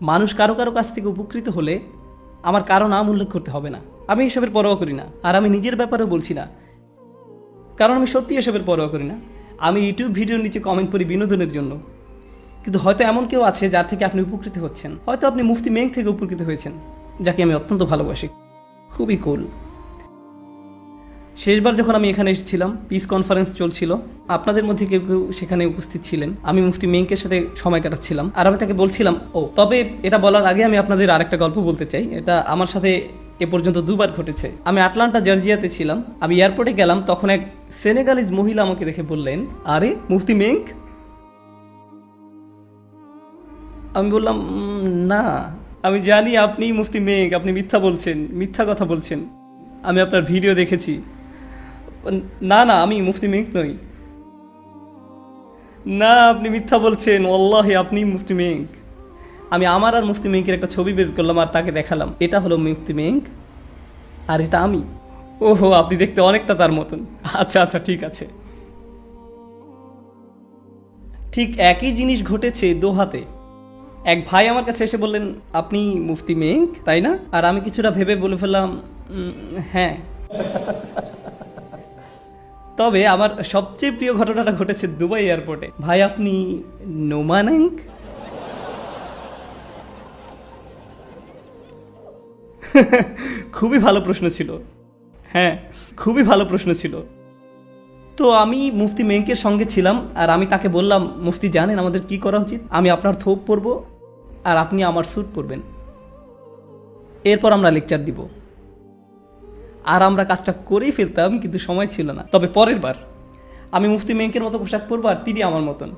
মানুষ কারও কারও কাছ থেকে উপকৃত হলে আমার কারও নাম উল্লেখ করতে হবে না। আমি এসবের পরোয়া করি না, আর আমি নিজের ব্যাপারেও বলছি না। কারণ আমি সত্যি এসবের পরোয়া করি না। আমি ইউটিউব ভিডিওর নিচে কমেন্ট করি বিনোদনের জন্য। কিন্তু হয়তো এমন কেউ আছে যার থেকে আপনি উপকৃত হচ্ছেন। হয়তো আপনি মুফতি মেঘ থেকে উপকৃত হয়েছেন, যাকে আমি অত্যন্ত ভালোবাসি। খুবই কুল শেষবার যখন আমি এখানে এসেছিলাম পিস কনফারেন্স চলছিল। আপনাদের মধ্যে কেউ কেউ সেখানে উপস্থিত ছিলেন। আমি মুফতি মেংকের সাথে সময় কাটাচ্ছিলাম। আর আমি তাকে বলছিলাম, ও, তবে এটা বলার আগে আমি আপনাদের আরেকটা গল্প বলতে চাই। এটা আমার সাথে এ পর্যন্ত দুবার ঘটেছে। আমি আটলান্টা, জর্জিয়াতে ছিলাম। আমি এয়ারপোর্টে গেলাম, তখন এক সেনেগালিজ মহিলা আমাকে দেখে বললেন, আরে, মুফতি মেঙ্ক আমি বললাম না। আমি জানি আপনি মুফতি মেঘ আপনি মিথ্যা বলছেন, মিথ্যা কথা বলছেন। আমি আপনার ভিডিও দেখেছি। না না, আমি মুফতি মেঘ নই। না, আপনি মিথ্যা বলছেন ওল্লাহি আপনি মুফতি মেঘ আমি আমার আর মুফতি মেঘের একটা ছবি বের করলাম আর তাকে দেখালাম। এটা হলো মুফতি মেঘ আর এটা আমি। ওহো, আপনি দেখতে অনেকটা তার মতন। আচ্ছা আচ্ছা ঠিক আছে। ঠিক একই জিনিস ঘটেছে দোহাতে। এক ভাই আমার কাছে এসে বললেন, আপনি মুফতি মেঘ তাই না? আর আমি কিছুটা ভেবে বলে ফেললাম হ্যাঁ। তবে আমার সবচেয়ে প্রিয় ঘটনাটা ঘটেছে দুবাই এয়ারপোর্টে। ভাই, আপনি নোমানাঙ্ক? খুবই ভালো প্রশ্ন ছিল। হ্যাঁ খুবই ভালো প্রশ্ন ছিল। তো আমি মুফতি মেঙ্কের সঙ্গে ছিলাম আর আমি তাকে বললাম, মুফতি, জানেন আমাদের কি করা উচিত? আমি আপনার থোপ পরব আর আপনি আমার স্যুট পরবেন। এরপর আমরা লেকচার দিব। আর আমরা কাজটা করেই ফেলতাম, কিন্তু সময় ছিল না। তবে পরের বার আমি মুফতি মেঙ্কের মতো পোশাক পরবো আর তিনি আমার মতন।